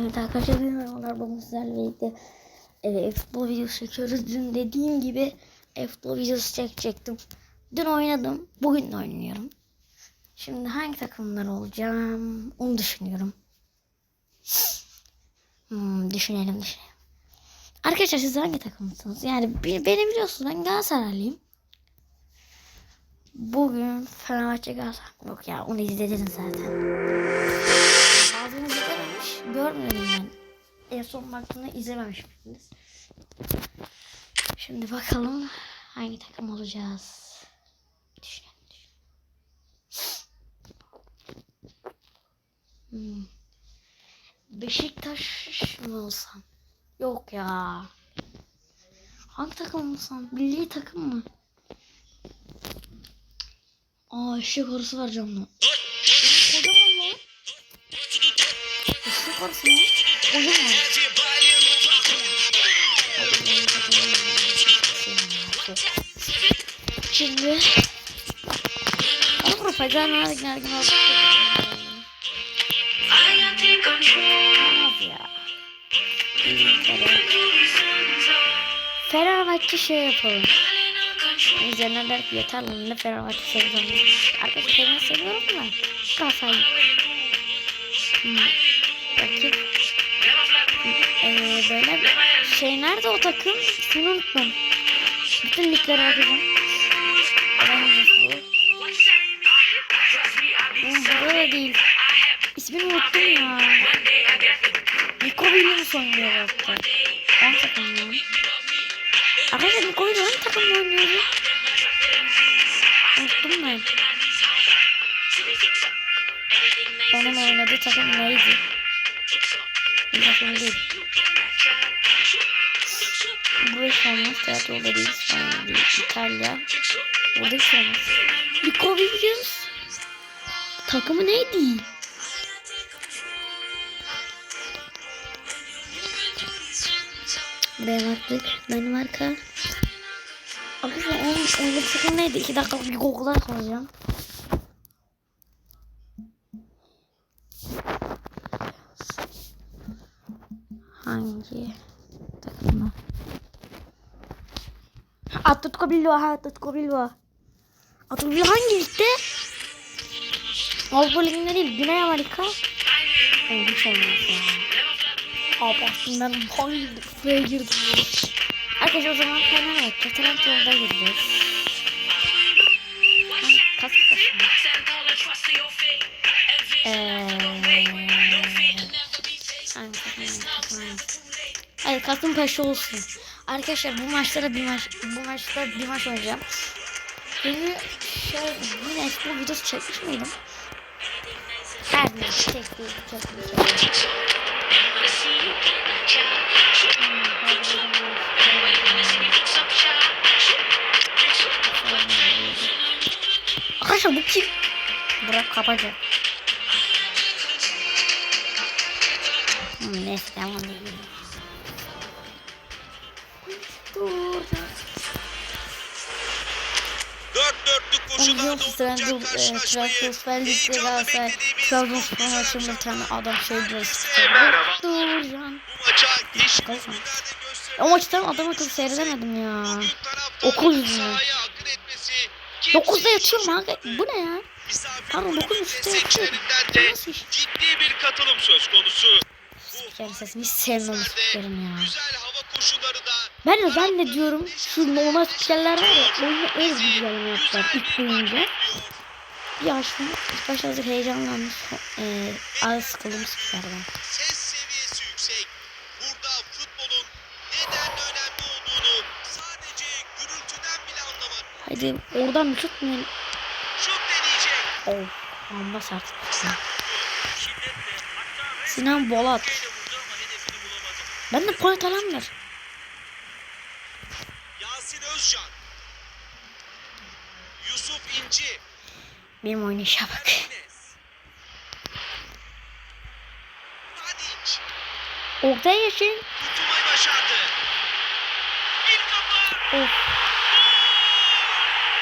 Evet arkadaşlar merhabalar bugün sizlerle birlikte e, futbol videosu çekiyoruz. Dün dediğim gibi e, futbol videosu çekecektim. Dün oynadım. Bugün de oynuyorum. Şimdi hangi takımlar olacağım onu düşünüyorum. Hmm, düşünelim düşünelim. Arkadaşlar siz hangi takımsınız? Yani be- beni biliyorsunuz ben Galatasaraylıyım. Bugün Fenerbahçe Galatasaray. Yok ya onu izlediniz zaten. İzlememiş. Görmedim ben. En son baktığımda izlememişsiniz. Şimdi bakalım hangi takım olacağız. Düşünelim. Hmm. Beşiktaş mı olsam? Yok ya. Hangi takım olsam? Milli takım mı? Aa eşek arısı var camda. Kocaman lan. Eşek arısı mı? Kocaman. Şimdi Nergin Olmaz ya. Fenerbahçe şey yapalım. İzleyenler der ki yeter lan ne Fenerbahçe seviyorum. Arkadaşlar ben seviyorum da. Galatasaray. Hmm. Bakayım. Ee, böyle şey nerede o takım? Şunu unuttum. Bütün ligleri. Rangers bu. Da değil. İsmini unuttum ya. Nico Williams oynuyor hatta. On takımda. Arkadaşlar Nico Williams takımda oynuyordu? Unuttum ben. Onun oynadığı takım neydi? Değil. Bu iş olmaz. Tiyatro değil. İspanya değil. İtalya. Burada hiç olmaz. Nico Williams. Takımı neydi? Ben artık benim arka. Arkadaşlar onun takım neydi? İki dakika bir Google'a koyacağım. Hangi takımı? Atletico Bilbao, ha Atletico Bilbao. Atletico Bilbao hangi ligde? Avrupa Ligi'nde değil, Güney Amerika. Olmaz ya. Abi aslında ben hangi kupaya girdim. Arkadaşlar o zaman Fenerbahçe, Trabzon'da gireceğiz. Kasımpaşa mı? Eee... Hayır Kasımpaşa olsun. Arkadaşlar bu maçta da bir maç bu maçta bir maç oynayacağım. Yeni şey yine eski videosu çekmiş miydim? Her neyse çekti çekti Arkadaşlar bu kim? Burak Kabaca. Hmm, neyse devam. Dörtlük Onu koşularda Trabzon, olacak e, karşılaşmayı Trabzonspor Lig'de Galatasaray Trabzonspor maçında bir tane adam şey diyor. Dur. Bu gösterilen O maçtan adam akıllı seyredemedim ya. Okul yüzünden. sahaya akın etmesi 9'da yatıyorum abi. Bu ne ya? Pardon, kulübü dokuz buçukta yatıyorum. ciddi bir katılım söz konusu. Sesini hiç sevmem bu spikerim ya. Güzel hava koşulları da Ben de ben de diyorum şu normal spikerler var ya oyunu en güzel yaptılar ilk boyunca. Bir açtım. İlk başta azıcık heyecanlandım. Eee az sıkıldım spikerden. ses seviyesi yüksek. Burada futbolun neden önemli olduğunu sadece gürültüden bile anlamak. Hadi oradan şut mu? Şut deneyecek. Of. Amba sert. Sinan Bolat. Ben de Polat Alemdar. Yasin Özcan. Yusuf İnci. Benim oynayışa bak. Oktay Yaşın. Tutmayı başardı. Bir kafa. Of.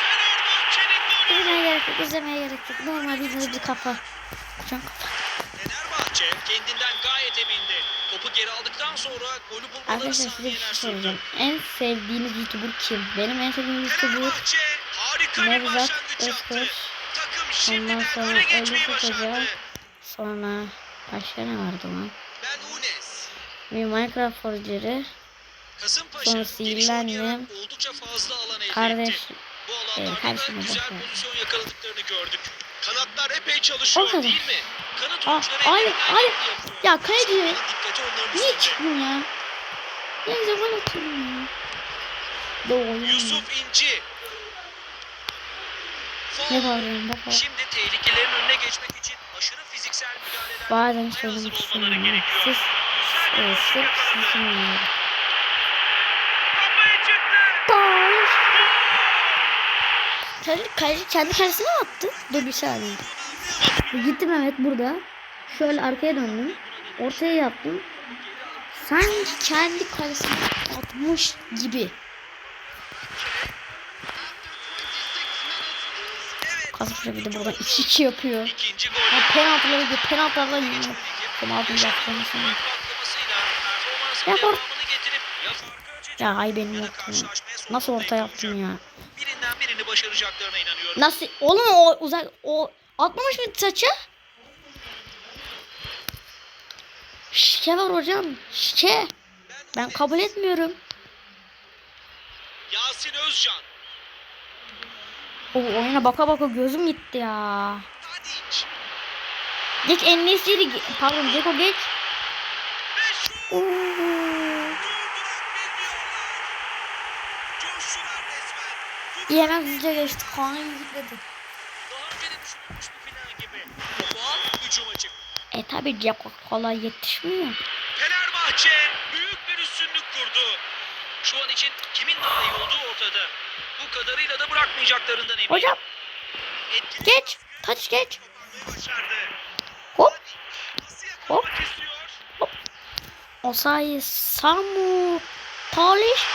Fenerbahçe'nin golü. İzlemeye gerek yok. İzlemeye gerek yok. Normal bir kafa. Kocaman kafa. Fenerbahçe kendinden gayet emindi. Topu geri aldıktan sonra golü bulmaları Arkadaşlar size bir saniyeler şey soracağım. En sevdiğiniz YouTuber kim? Benim en sevdiğim YouTuber Nevzat. Takım Ondan sonra Hoca. başardı. Sonra başka ne vardı lan? Ben Unes. Bir Minecraft. Kasımpaşa Sonra sihirli annem. Kardeş. da kardeşime güzel bakıyorum. Kanatlar epey çalışıyor O kadar. değil mi? Kanat oyuncuları hayır, hayır. Ya kaleci. Niye çıktın ya? Ne zaman atıyorum ya? Doğru. Yusuf İnci. Ne bağırıyorum baba? Şimdi tehlikelerin önüne geçmek için aşırı fiziksel müdahaleler Bazen hazır söylemek olmaları istemiyorum. gerekiyor. Siz Güzel bir e, boşluk sırf yakaladı. sizin yani. Kafaya çıktı. Gol. Kaleci, kaleci kendi mi attı? Dur bir saniye. Gittim evet burada. Şöyle arkaya döndüm. Ortaya yaptım. Sanki kendi kalesine atmış gibi. Kasıpça bir de buradan 2-2 yapıyor. Ya penaltıları gibi penaltılarla yeniyor. Penaltı yaptığını. Patlamasıyla performansın Ya or- devamını getirip ya farkı açacak Ya ay benim yaptım. Nasıl orta yaptın ya? Birinden birini başaracaklarına inanıyorum. Nasıl? Oğlum o uzak o atmamış mı saça? Şike var hocam. Şike. Ben kabul etmiyorum. Yasin Özcan. O oyuna baka baka gözüm gitti ya. Geç Enesiri pardon Ceko geç. Oo. İyi hemen hızlıca geçti. Kaan'ı yükledi. E tabi Ceko kolay yetişmiyor. Fenerbahçe büyük bir üstünlük kurdu. Şu an için kimin daha iyi olduğu ortada. Bu kadarıyla da bırakmayacaklarından eminim. Hocam Etkili geç. Taç geç. Hop. Yakalamak istiyor? Osayi Samu. Taliş.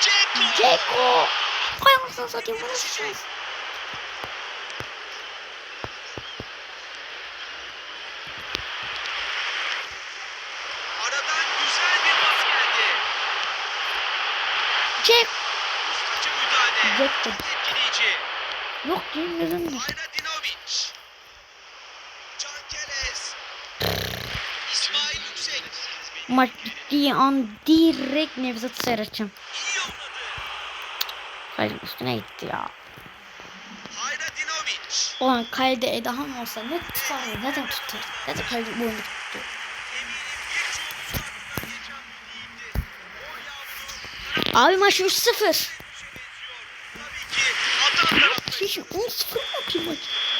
Ceko. Ceko. Hay anasını satayım. Bu nasıl şans? Aradan güzel bir pas geldi. Ustaca müdahale. Etkileyici. Yok gözümde. Hayradinovic. Cankeles. İsmail Yüksek. Maç bittiği an direkt Nevzat'ı seyredeceğim. Kalem üstüne gitti ya. Ulan kalede Edahan olsa ne tutar de tutar. De kalede bu oyunu tuttu. Abi maç 3-0. Tabii ki atan tarafta. Hiç 10-0 mı yapayım maç?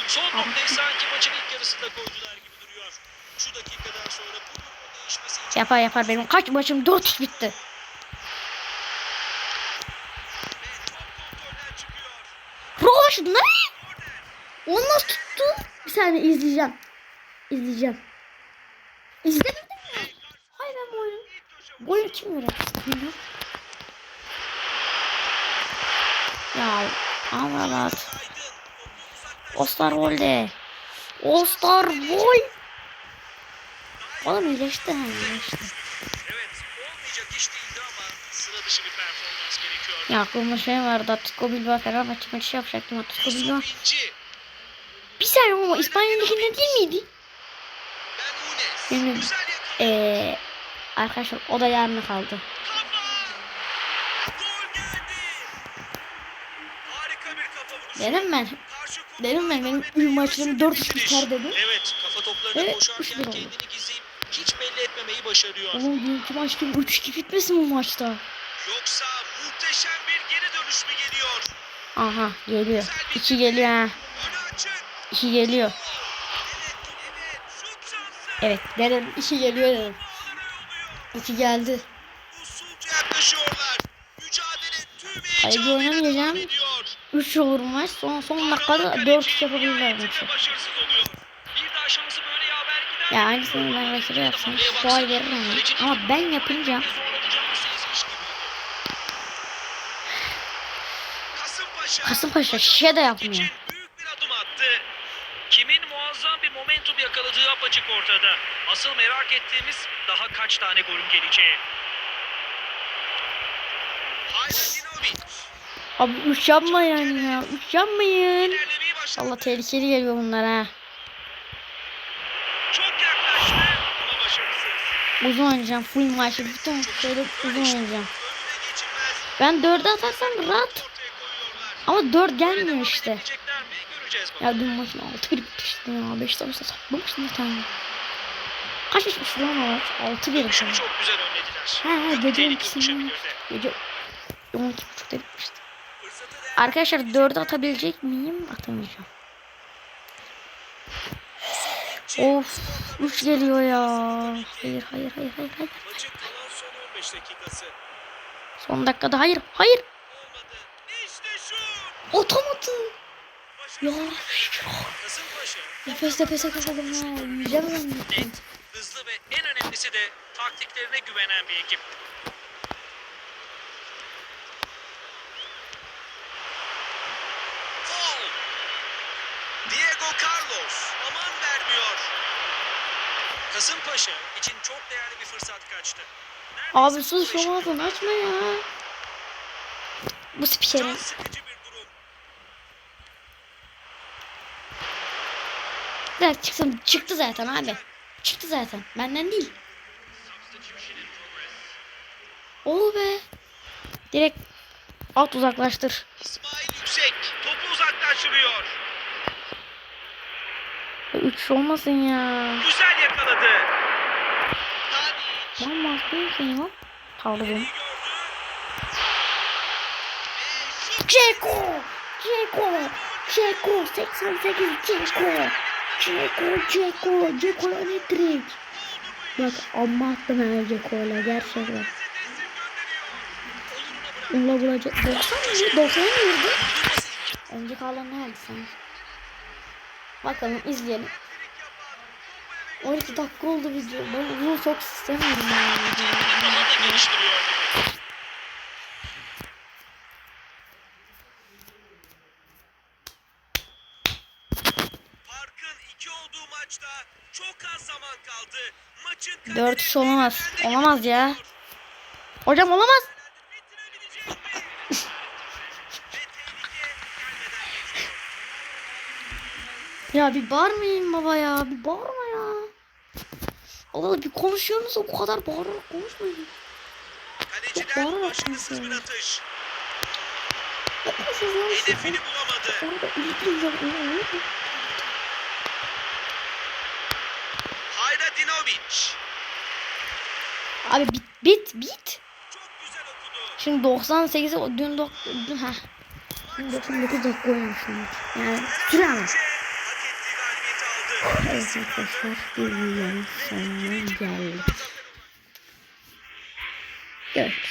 Son noktayı sanki maçın ilk yarısında koydular gibi duruyor. Şu dakikadan sonra bu durumun değişmesi için Yapar yapar benim kaç maçım 4 bitti. Roş ne? Onu nasıl tuttu? Bir saniye izleyeceğim. İzleyeceğim. İzlemedim mi? Hayır ben bu oyunu. Golü kim öğretti? Ya Amrabat. Aydın topu uzaklaştırdı. Osterwolde. Osterwold. Oğlum iyileşti ha iyileşti. Evet olmayacak iş değildi Ya aklımda şey vardı. Atletico Bilbao Fenerbahçe maçı yapacaktım. Atletico Bilbao. Bir saniye ama İspanya'nın liginde değil miydi? Benim-. Eee arkadaşlar o da yarına kaldı. Dedim ben. Dedim ben benim ürün maçlarım üstün 4 bir finish. biter dedim. Evet kafa toplarına Evet, koşarken 3-1 oldu. kendini gizleyip hiç belli etmemeyi başarıyor. Oğlum dünkü maç gibi 3-2 bitmesin bu maçta. Yoksa muhteşem bir geri dönüş mü geliyor? Aha geliyor. 2 geliyor ha. 2 geliyor. Evet dedim 2 geliyor dedim. 2 geldi. Kaleci oynamayacağım. devam ediyor. 3 olur maç. Son, son dakikada kaleci 4 yapabilirler maçı. Ya aynısını ben rakibe yapsam faal verir ama. Ama ben yapınca Kasımpaşa, şişe de yapmıyor. büyük bir adım attı. Kimin muazzam bir momentum yakaladığı apaçık ortada. Asıl merak ettiğimiz daha kaç tane golün geleceği. Hajdinovic Abi üç yapmayın ya. Üç yapmayın. ilerlemeyi başladı. Allah tehlikeli geliyor bunlar ha. Çok yaklaştı ama başarısız. Uzun oynayacağım. Full maçı bütün şöyle uzun oynayacağım. Önüne geçilmez. Ben dörde atarsam rahat. Ama dört Böyle gelmiyor devam işte. Ya dün maçın altı bir bitmişti ya. Beşiktaş'ta saklamıştım bir tane. Kaç bitmişti lan o maç? Altı bir. Dönüşümü çok güzel önlediler. Ha, ha, gece tehlike ikisini- oluşabilirdi. Gece 12 buçukta bitmişti. Fırsatı değerlendirmek Arkadaşlar dörde atabilecek miyim? Atamayacağım. Of 3 geliyor ya. Hayır hayır hayır hayır hayır. Maçın kalan son 15 dakikası. Son dakikada hayır hayır. Atamadı. Ya nefes nefese kaldım ya. Yiyeceğim zannettim. net, hızlı ve en önemlisi de taktiklerine güvenen bir ekip. Gol! Diego Carlos aman vermiyor. Kasımpaşa için çok değerli bir fırsat kaçtı. Abi sus şu açma ya. Bu spikerin. Direkt çıksın. Çıktı zaten abi. Çıktı zaten. Benden değil. Oo be. Direkt at uzaklaştır. İsmail Yüksek topu uzaklaştırıyor. 3 olmasın ya. Güzel yakaladı. Lan mahvolsun ya. Gördü. Ceko. Ceko. Ceko. 88 Ceko. Ceko. Ceko. Ceko elektrik. Bak amma attım ha Ceko'yla gerçekten. Onunla bulacak. 90 mı? 90 mı vurdu? Önce kalan ne sanki? Bakalım izleyelim. 12 dakika oldu video. Ben bunu çok istemiyorum yani. Daha da geliştiriyor gibi. Farkın iki olduğu maçta çok 4 3 olamaz. Olamaz ya. Hocam olamaz. Ya bir bağırmayın baba ya. Bir bağırma ya. Allah bir konuşuyorsunuz o kadar bağırarak konuşmayın. Kaleciden Bağırarak işte. Hedefini bulamadı. Orada ilgili Hayradinovic. Abi bit bit bit. Şimdi 98'e dün dok dün ha. Dün 99 dakika oynamışım. Yani süre ama. Evet arkadaşlar bir videonun sonuna geldik. Görüşürüz.